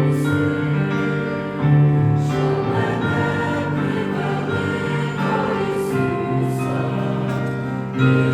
Thank you.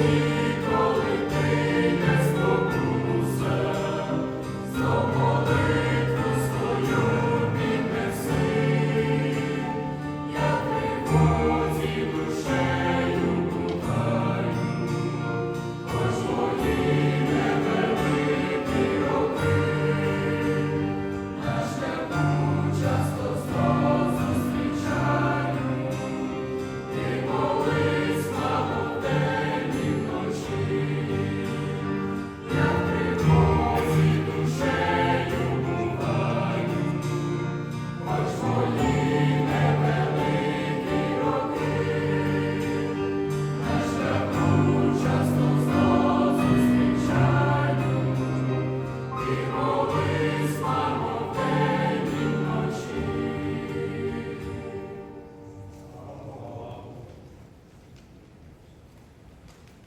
You.